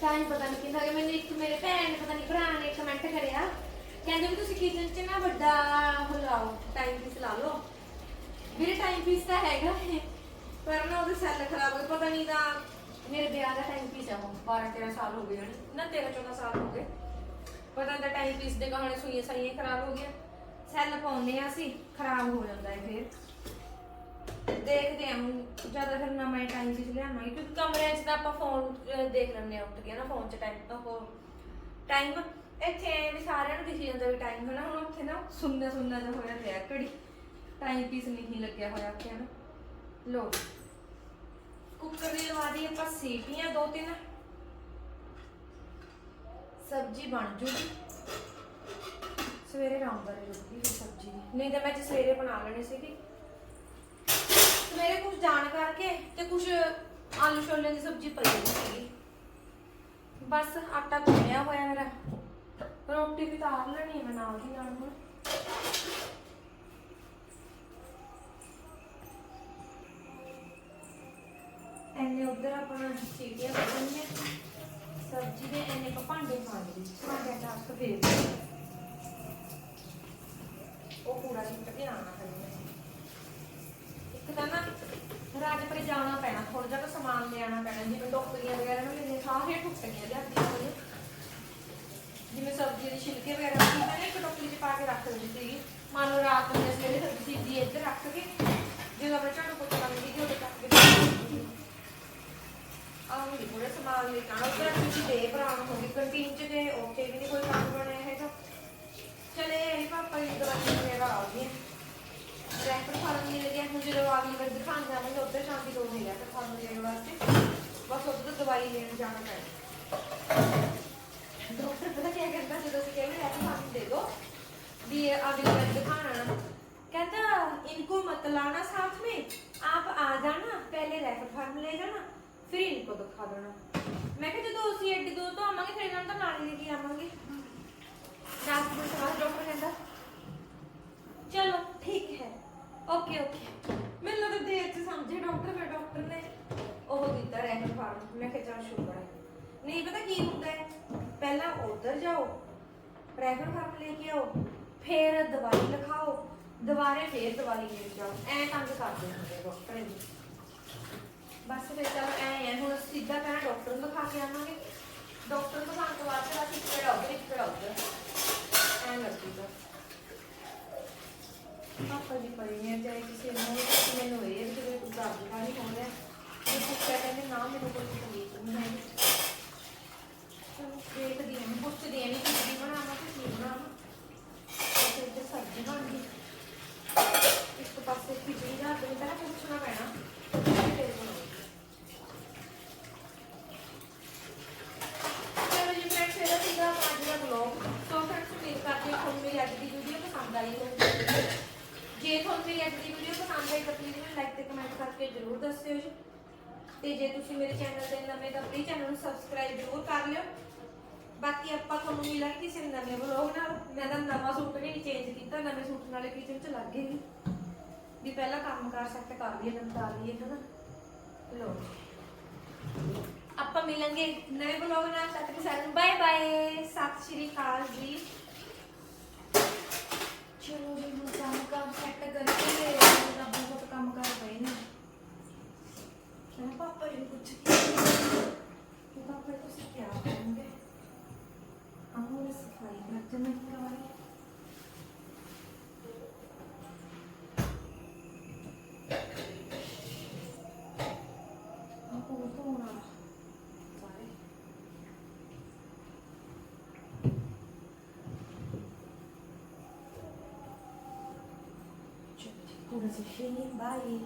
ਟਾਈਮ ਪਤਾ ਨਹੀਂ ਕਿੰਨਾ ਕਿ ਮੈਨੂੰ ਇੱਕ ਮੇਰੇ ਭੈਣ ਨੇ ਪਤਾ ਨਹੀਂ ਭਰਾ ਨੇ ਕਮੈਂਟ ਕਰਿਆ। ਕਹਿੰਦੇ ਵੀ ਤੁਸੀਂ ਕਿਚਨ 'ਚ ਨਾ ਵੱਡਾ ਉਹ ਲਾਓ ਟਾਈਮ ਪੀਸ ਲਾ ਲਓ। ਮੇਰੇ ਟਾਈਮ ਪੀਸ ਤਾਂ ਹੈਗਾ ਪਰ ਨਾ ਉਹਦੇ ਸੈੱਲ ਖਰਾਬ ਹੋ ਪਤਾ ਨਹੀਂ ਤਾਂ ਮੇਰੇ ਵਿਆਹ ਦਾ ਟਾਈਮ ਪੀਸ ਆ ਉਹ 12 13 ਸਾਲ ਹੋ ਗਏ ਹਨ ਨਾ 13 14 ਸਾਲ ਹੋ ਗਏ। ਪਤਾ ਨਹੀਂ ਟਾਈਮ ਪੀਸ ਦੇ ਕਹਾਣੇ ਸੂਈਆਂ ਸਾਈਆਂ ਖਰਾਬ ਹੋ ਗਿਆ ਸੈੱਲ ਪਾਉਂਦੇ ਆ ਅਸੀਂ, ਖਰਾਬ ਹੋ ਜਾਂਦਾ ਹੈ ਫਿਰ। ਦੇਖਦੇ ਹਾਂ ਹੁਣ, ਜ਼ਿਆਦਾ ਫਿਰ ਨਾ ਮੈਂ ਟਾਈਮ ਪੀਸ ਲਿਆਵਾਂਗੇ, ਕਿਉਂਕਿ ਕਮਰੇ 'ਚ ਤਾਂ ਆਪਾਂ ਫੋਨ ਦੇਖ ਲੈਂਦੇ ਆ ਉੱਠ ਕੇ ਨਾ ਫੋਨ 'ਚ ਟਾਈਮ ਉਹ ਟਾਈਮ ਇੱਥੇ ਵੀ ਸਾਰਿਆਂ ਨੂੰ ਦਿਖੀ ਜਾਂਦਾ ਵੀ ਟਾਈਮ ਹੈ ਹੁਣ ਉੱਥੇ ਨਾ ਸੁੰਨਾ ਸੁੰਨਾ ਜਿਹਾ ਹੋਇਆ ਪਿਆ, ਘੜੀ। ਟਾਈਮ ਪੀਸ ਨਹੀਂ ਲੱਗਿਆ ਹੋਇਆ ਉੱਥੇ ਨਾ ਲੋ ਕੁੱਕਰ ਦੀ ਲਵਾ ਦੀ ਆਪਾਂ ਸੀਟੀਆਂ, ਦੋ ਤਿੰਨ। ਸਬਜ਼ੀ ਬਣ ਜੂਗੀ। ਸਵੇਰੇ ਰਾਮ ਬਾਰੇ ਰੁਕੀ ਸਬਜ਼ੀ ਦੀ। ਨਹੀਂ ਤਾਂ ਮੈਂ ਅੱਜ ਸਵੇਰੇ ਬਣਾ ਲੈਣੀ ਸੀਗੀ। ਸਵੇਰੇ ਕੁਝ ਜਾਣ ਕਰਕੇ ਤੇ ਕੁਝ ਆਲੂ ਛੋਲੇ ਦੀ ਸਬਜ਼ੀ ਪਈ ਹੋਈ ਸੀਗੀ। ਬਸ ਆਟਾ ਗੁੰਨਿਆ ਹੋਇਆ ਮੇਰਾ। ਰੋਟੀ ਵੀ ਤਾਰ ਲੈਣੀ ਹੈ ਮੈਂ ਨਾਲ ਦੀ ਨਾਲ ਹੁਣ। ਐਨੇ ਉਧਰ ਆਪਣਾ ਸੀਟੀਆਂ ਕੱਢਣੀਆਂ। ਸਬਜ਼ੀ ਦੇ ਐਨੇ ਕੁ ਭਾਂਡੇ ਉਹ ਪੂਰਾ ਸਿੱਟ ਕੇ ਆਉਣਾ ਕਰਨਾ ਇੱਕ ਤਾਂ ਨਾ ਰਾਜਪੁਰੇ ਜਾਣਾ ਪੈਣਾ ਥੋੜਾ ਜਿਹਾ ਤਾਂ ਸਮਾਨ ਲਿਆਉਣਾ ਪੈਣਾ, ਜਿਵੇਂ ਟੋਕਰੀਆਂ ਵਗੈਰਾ ਨਾ ਲੈਣੇ ਸਾਰੇ ਟੁੱਟੀਆਂ ਲਿਆਦੀਆਂ ਹੋਈਆਂ ਜਿਵੇਂ ਸਬਜ਼ੀ ਦੇ ਛਿਲਕੇ ਵਗੈਰਾ ਰੱਖੀ ਮੈਂ ਨਾ, ਇੱਕ ਟੋਕਰੀ 'ਚ ਪਾ ਕੇ ਰੱਖ ਦਿੰਦੀ ਸੀਗੀ। ਮੰਨ ਲਓ ਰਾਤ ਨੂੰ ਅਸੀਂ ਜਿਹੜੀ ਸਬਜ਼ੀ ਸੀਗੀ, ਇੱਧਰ ਰੱਖ ਕੇ ਜਦੋਂ ਮੈਂ ਝਾੜੂ ਪੋਚਾ ਲਾਉਂਦੇ ਸੀਗੇ ਉਦੋਂ ਚੱਕ ਕੇ ਆਹ ਵੀ ਪੂਰੇ ਸਮਾਨ ਲੈ ਕੇ ਆਉਣਾ ਉੱਧਰ ਤੁਸੀਂ ਦੇ ਭਰਾ ਨੂੰ ਹੋਗੀ ਕੰਟੀਨ 'ਚ ਤੇ ਉੱਥੇ ਵੀ ਨਹੀਂ ਕੋਈ ਕੰਮ ਬਣਿਆ ਹੈਗਾ ਚਲੇ ਇਹ ਪਾਪਾ ਜੀ ਦਵਾਈ ਵਗੈਰਾ ਆ ਗਈ ਰੈਫਰ ਫਾਰਮ ਨਹੀਂ ਲੱਗਿਆ ਹੁਣ ਜਦੋਂ ਅਗਲੀ ਵਾਰ ਦਿਖਾਣ ਜਾਵਾਂਗੇ ਉੱਧਰ ਸ਼ਾਮ ਦੀ ਲੋੜ ਨਹੀਂ ਰੈਫਰ ਫਾਰਮ ਲੈਣ ਵਾਸਤੇ ਬਸ ਉੱਧਰ ਦਵਾਈ ਲੈਣ ਜਾਣਾ ਪੈਣਾ डॉक्टर पता क्या कहता है जैसे कह रहे हैं आप दे दो भी ये अगली बार दिखाना ना कहता इनको मत लाना साथ में आप आ जाना पहले रेफर फार्म ले जाना ਫਿਰ ਇਨਕੋ ਦਿਖਾ ਦੇਣਾ। ਮੈਂ ਕਿਹਾ ਜਦੋਂ ਅਸੀਂ ਐਡੀ ਦੂਰ ਤੋਂ ਆਵਾਂਗੇ, ਫਿਰ ਇਹਨਾਂ ਨੂੰ ਨਾਲ ਹੀ ਲੈ ਕੇ ਆਵਾਂਗੇ। 10 ਮਿੰਟ ਬਾਅਦ ਡਾਕਟਰ ਕਹਿੰਦਾ। ਚਲੋ, ਠੀਕ ਹੈ। Okay okay. ਮੈਨੂੰ ਲੱਗਦਾ ਦੇਰ ਚ ਸਮਝੇ ਡਾਕਟਰ, ਫਿਰ ਡਾਕਟਰ ਨੇ ਉਹ ਦਿੱਤਾ ਰੈਂਕ ਫਾਰਮ। ਮੈਂ ਕਿਹਾ ਚਲ ਸ਼ੁਕਰ ਹੈ। ਨਹੀਂ, ਪਤਾ ਕੀ ਹੁੰਦਾ ਹੈ? ਪਹਿਲਾਂ ਉਧਰ ਜਾਓ ਰੈਫਰ ਫਾਰਮ ਲੈ ਕੇ ਆਓ, ਫਿਰ ਦਵਾਈ ਲਿਖਾਓ, ਦੁਬਾਰੇ ਫੇਰ ਦਵਾਈ ਲੈ ਜਾਓ। ਐ ਕੰਮ ਕਰਦੇ ਹੁੰਦੇ ਡਾਕਟਰ ਜੀ। ਬਸ ਫਿਰ ਚਲ ਐ ਹੈ ਹੁਣ ਸਿੱਧਾ ਕਹਿਣਾ ਡਾਕਟਰ ਨੂੰ ਦਿਖਾ ਕੇ ਆਵਾਂਗੇ। ਡਾਕਟਰ ਨੂੰ ਦਿਖਾਉਣ ਤੋਂ ਬਾਅਦ ਫਿਰ ਅਸੀਂ ਕਿਹੜਾ ਉਧਰ ਇੱਕ ਕਿਹੜਾ ਉਧਰ ਐਂ ਲੱਗੂਗਾ। ਪਾਪਾ ਜੀ ਪਈ ਨੇ ਚਾਹੇ ਕਿਸੇ ਨੂੰ ਕਿਸੇ ਮੈਨੂੰ ਇਹ ਵੀ ਕੋਈ ਦਰਦ ਦਾ ਨਹੀਂ ਹੋ। ਰਿਹਾ ਇਹ ਪੁੱਛਿਆ ਕਹਿੰਦੇ, ਨਾ, ਮੈਨੂੰ ਕੋਈ ਤਕਲੀਫ ਨਹੀਂ ਹੈ। ਚਲੋ ਦੇਖਦੀ ਹਾਂ ਪੁੱਛਦੀ ਹਾਂ ਵੀ ਕੀ ਬਣਾਵਾਂ ਤੇ ਕੀ ਬਣਾਵਾਂ ਤੇ ਸਬਜ਼ੀ ਬਣ ਗਈ। ਇੱਕ ਪਾਸੇ ਖਿਚੜੀ ਦਾ ਤੇ ਤੇ ਜੇ ਤੁਸੀਂ ਮੇਰੇ ਚੈਨਲ ਤੇ ਨਵੇਂ ਤਾਂ ਪਲੀਜ਼ ਚੈਨਲ ਨੂੰ ਸਬਸਕ੍ਰਾਈਬ ਜਰੂਰ ਕਰ ਲਿਓ। ਬਾਕੀ ਆਪਾਂ ਤੁਹਾਨੂੰ ਮਿਲਾਂਗੇ ਕਿਸੇ ਨਵੇਂ ਵਲੌਗ ਨਾਲ। ਮੈਂ ਤਾਂ ਨਵਾਂ ਸੂਟ ਵੀ ਨਹੀਂ ਚੇਂਜ ਕੀਤਾ, ਨਵੇਂ ਸੂਟ ਨਾਲੇ ਕਿਚਨ ਚ ਲੱਗ ਗਏ ਸੀ ਵੀ ਪਹਿਲਾਂ ਕੰਮ ਕਰ ਸੈੱਟ ਕਰ ਲਈਏ ਨਮਤਾ ਲਈਏ, ਹਨਾ? ਲੋ ਆਪਾਂ ਮਿਲਾਂਗੇ ਨਵੇਂ ਵਲੌਗ ਨਾਲ। ਤਦ ਤੱਕ ਸਾਰਿਆਂ ਨੂੰ ਬਾਏ ਬਾਏ ਸਤਿ ਸ਼੍ਰੀ ਅਕਾਲ ਜੀ। ਚਲੋ ਜੀ, ਹੁਣ ਕੰਮ ਕੰਮ ਸੈੱਟ ਕਰਕੇ pappa rincuccia. Che pappa cosa che apre? Amore si fa i grattamentali. Cioè, come si scegli, vai.